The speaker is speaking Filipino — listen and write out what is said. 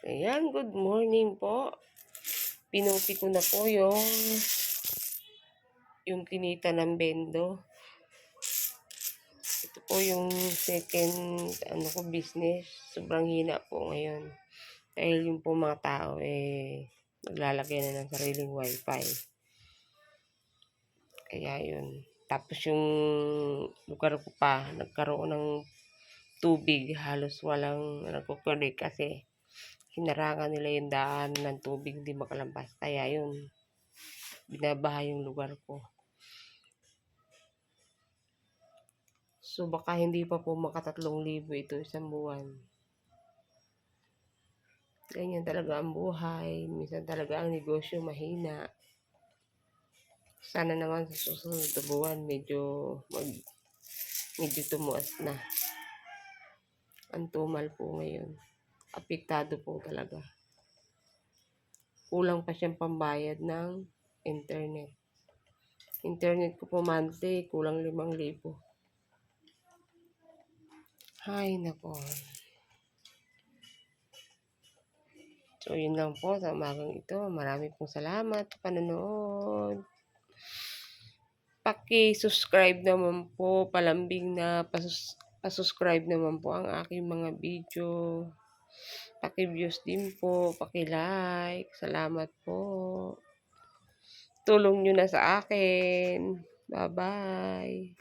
Ayan, good morning po. Pinuti ko na po yung yung kinita ng bendo. Ito po yung second ano ko business. Sobrang hina po ngayon. Dahil yung po mga tao eh naglalagay na ng sariling wifi. Kaya yun. Tapos yung lugar ko pa, nagkaroon ng tubig. Halos walang nagkukulik kasi hinarangan nila yung daan ng tubig hindi makalampas. Kaya yun, binabaha yung lugar ko. So baka hindi pa po makatatlong libo ito isang buwan. Ganyan talaga ang buhay. Minsan talaga ang negosyo mahina. Sana naman sa susunod na buwan medyo mag medyo tumuas na. Ang tumal po ngayon. Apektado po talaga. Kulang pa siyang pambayad ng internet. Internet ko po monthly, kulang limang libo. Hay nako. So, yun lang po sa umagang ito. Marami pong salamat sa panonood. Paki-subscribe naman po, palambing na pasus pasubscribe naman po ang aking mga video. Paki-views din po, paki-like. Salamat po. Tulong nyo na sa akin. Bye-bye.